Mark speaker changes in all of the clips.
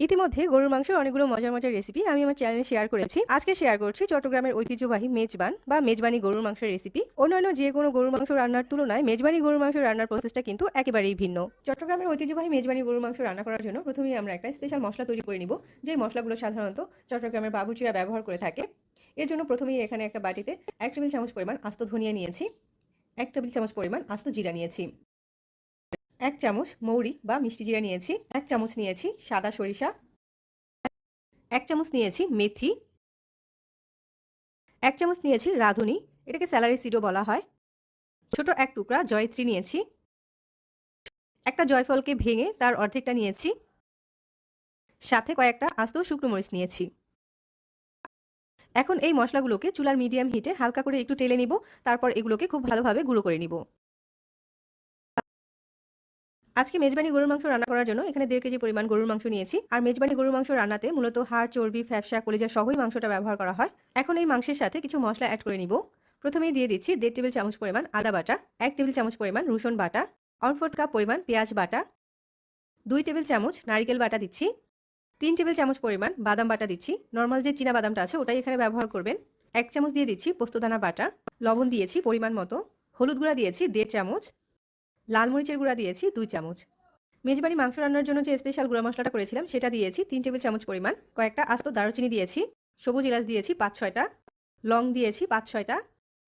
Speaker 1: ইতিমধ্যে গরুর মাংসের অনেকগুলো মজার মজার রেসিপি আমি আমার চ্যানেলে শেয়ার করেছি। আজকে শেয়ার করছি চট্টগ্রামের ঐতিহ্যবাহী মেজবান বা মেজবানি গরুর মাংসের রেসিপি অন্যান্য যে কোনো গরুর মাংস রান্নার তুলনায় মেজবানি গরুর মাংস রান্নার প্রসেসটা কিন্তু একেবারেই ভিন্ন। চট্টগ্রামের ঐতিহ্যবাহী মেজবানি গরুর মাংস রান্না করার জন্য প্রথমেই আমরা একটা স্পেশাল মশলা তৈরি করে নিব, যে মশলাগুলো সাধারণত চট্টগ্রামের বাবুচিরা ব্যবহার করে থাকে। এর জন্য প্রথমেই এখানে একটা বাটিতে এক টেবিল চামচ পরিমাণ আস্ত ধনিয়া নিয়েছি, এক টেবিল চামচ পরিমাণ আস্ত জিরা নিয়েছি। এক চামচ মৌরি বা মিষ্টি জিরা নিয়েছি, এক চামচ নিয়েছি সাদা সরিষা, এক চামচ নিয়েছি মেথি, এক চামচ নিয়েছি রাঁধুনি, এটাকে স্যালারি সিডও বলা হয়। ছোট এক টুকরা জয়ত্রী নিয়েছি, একটা জয়ফলকে ভেঙে তার অর্ধেকটা নিয়েছি, সাথে কয়েকটা আস্ত শুকনো মরিচ নিয়েছি। এখন এই মশলাগুলোকে চুলার মিডিয়াম হিটে হালকা করে একটু টেলে নিব, তারপর এগুলোকে খুব ভালোভাবে গুঁড়ো করে নিব। আজকে মেজবানি গরুর মাংস রান্না করার জন্য এখানে দেড় কেজি পরিমাণ গরুর মাংস নিয়েছি। আর মেজবানি গরুর মাংস রান্নাতে মূলত হাড়, চর্বি ফ্যাপসা কলিজা সহই মাংসটা ব্যবহার করা হয়। এখন এই মাংসের সাথে কিছু মশলা অ্যাড করে নিব। প্রথমেই দিয়ে দিচ্ছি দেড় টেবিল চামচ পরিমাণ আদা বাটা, এক টেবিল চামচ পরিমাণ রসুন বাটা, ওয়ান ফোর্থ কাপ পরিমাণ পেঁয়াজ বাটা, দুই টেবিল চামচ নারিকেল বাটা দিচ্ছি, তিন টেবিল চামচ পরিমাণ বাদাম বাটা দিচ্ছি। নর্মাল যে চীনা বাদামটা আছে ওটাই এখানে ব্যবহার করবেন। এক চামচ দিয়ে দিচ্ছি পোস্তদানা বাটা, লবণ দিয়েছি পরিমাণ মতো। হলুদ গুঁড়া দিয়েছি দেড় চামচ। লাল মরিচের গুঁড়া দিয়েছি দুই চামচ। মেজবানি মাংস রান্নার জন্য যে স্পেশাল গুঁড়া মশলাটা করেছিলাম, সেটা দিয়েছি তিন টেবিল চামচ পরিমাণ। কয়েকটা আস্ত দারুচিনি দিয়েছি, সবুজ ইলাচ দিয়েছি পাঁচ ছয়টা, লং দিয়েছি পাঁচ ছয়টা,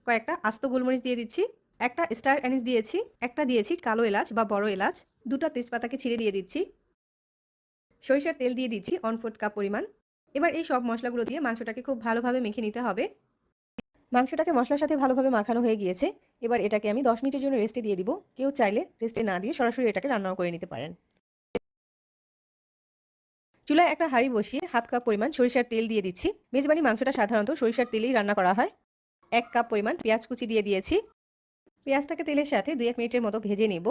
Speaker 1: কয়েকটা আস্ত গোলমরিচ দিয়ে দিচ্ছি, একটা স্টার অ্যানিস দিয়েছি, একটা দিয়েছি কালো এলাচ বা বড় এলাচ, দুটো তেজপাতাকে ছিঁড়ে দিয়ে দিচ্ছি। সরিষার তেল দিয়ে দিচ্ছি অন ফোর্থ কাপ পরিমাণ। এবার এই সব মশলাগুলো দিয়ে মাংসটাকে খুব ভালোভাবে মেখে নিতে হবে। মাংসটাকে মশলার সাথে ভালোভাবে মাখানো হয়ে গিয়েছে। এবার এটাকে আমি দশ মিনিটের জন্য রেস্টে দিয়ে দিব। কেউ চাইলে রেস্টে না দিয়ে সরাসরি এটাকে রান্নাও করে নিতে পারেন। চুলায় একটা হাঁড়ি বসিয়ে হাফ কাপ পরিমাণ সরিষার তেল দিয়ে দিচ্ছি। মেজবানি মাংসটা সাধারণত সরিষার তেলেই রান্না করা হয়। এক কাপ পরিমাণ পেঁয়াজ কুচি দিয়ে দিয়েছি। পেঁয়াজটাকে তেলের সাথে দুই এক মিনিটের মতো ভেজে নেব।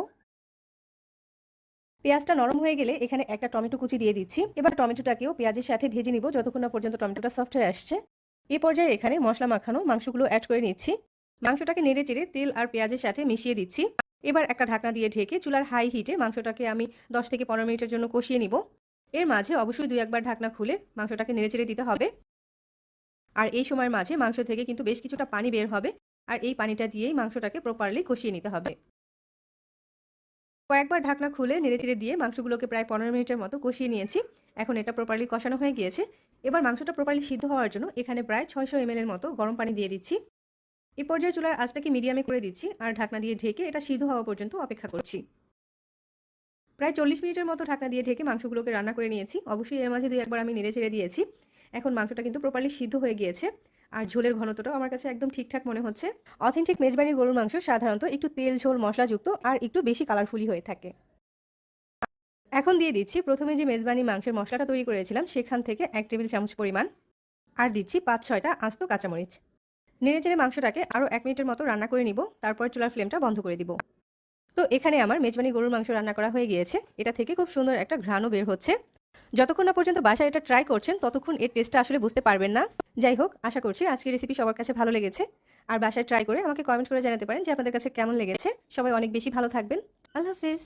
Speaker 1: পেঁয়াজটা নরম হয়ে গেলে এখানে একটা টমেটো কুচি দিয়ে দিচ্ছি। এবার টমেটোটাকেও পেঁয়াজের সাথে ভেজে নিব যতক্ষণ না পর্যন্ত টমেটোটা সফট হয়ে আসছে। এই পর্যায়ে এখানে মশলা মাখানো মাংসগুলো অ্যাড করে নিচ্ছি। মাংসটাকে নেড়ে চেড়ে তেল আর পেঁয়াজের সাথে মিশিয়ে দিচ্ছি। এবার একটা ঢাকনা দিয়ে ঢেকে চুলার হাই হিটে মাংসটাকে আমি দশ থেকে পনেরো মিনিটের জন্য কষিয়ে নিব। এর মাঝে অবশ্যই দুই একবার ঢাকনা খুলে মাংসটাকে নেড়ে চেড়ে দিতে হবে। আর এই সময়ের মাঝে মাংস থেকে কিন্তু বেশ কিছুটা পানি বের হবে। আর এই পানিটা দিয়েই মাংসটাকে প্রপারলি কষিয়ে নিতে হবে। কয়েকবার ঢাকনা খুলে নেড়ে চেড়ে দিয়ে মাংসগুলোকে প্রায় পনেরো মিনিটের মতো কষিয়ে নিয়েছি। এখন এটা প্রপারলি কষানো হয়ে গিয়েছে। এবার মাংসটা প্রপারলি সিদ্ধ হওয়ার জন্য এখানে প্রায় ছয়শো এম মতো গরম পানি দিয়ে দিচ্ছি। এই পর্যায়ে চুলার আঁচটাকে মিডিয়ামে করে দিচ্ছি আর ঢাকনা দিয়ে ঢেকে এটা সিদ্ধ হওয়া পর্যন্ত অপেক্ষা করছি। প্রায় চল্লিশ মিনিটের মতো ঢাকনা দিয়ে ঢেকে মাংসগুলোকে রান্না করে নিয়েছি। অবশ্যই এর মাঝে দুই একবার আমি নেড়ে ছেড়ে দিয়েছি। এখন মাংসটা কিন্তু প্রপারলি সিদ্ধ হয়ে গিয়েছে আর ঝোলের ঘনত্বটাও আমার কাছে একদম ঠিকঠাক মনে হচ্ছে। অথেন্টিক মেজবানির গরুর মাংস সাধারণত একটু তেল, ঝোল, মশলাযুক্ত আর একটু বেশি কালারফুলি হয়ে থাকে। এখন দিয়ে দিচ্ছি প্রথমে যে মেজবানি মাংসের মশলাটা তৈরি করেছিলাম সেখান থেকে এক টেবিল চামচ পরিমাণ আর দিচ্ছি পাঁচ ছয়টা আস্ত কাঁচামরিচ। নেড়ে চেড়ে মাংসটাকে আরও এক মিনিটের মতো রান্না করে নিব, তারপর চুলার ফ্লেমটা বন্ধ করে দিব। তো এখানে আমার মেজবানি গরুর মাংস রান্না করা হয়ে গিয়েছে। এটা থেকে খুব সুন্দর একটা ঘ্রাণও বের হচ্ছে। যতক্ষণ না পর্যন্ত বাসায় এটা ট্রাই করছেন, ততক্ষণ এর টেস্টটা আসলে বুঝতে পারবেন না। যাই হোক, আশা করছি আজকের রেসিপি সবার কাছে ভালো লেগেছে। আর বাসায় ট্রাই করে আমাকে কমেন্ট করে জানাতে পারেন যে আপনাদের কাছে কেমন লেগেছে। সবাই অনেক বেশি ভালো থাকবেন। আল্লাহ হাফেজ।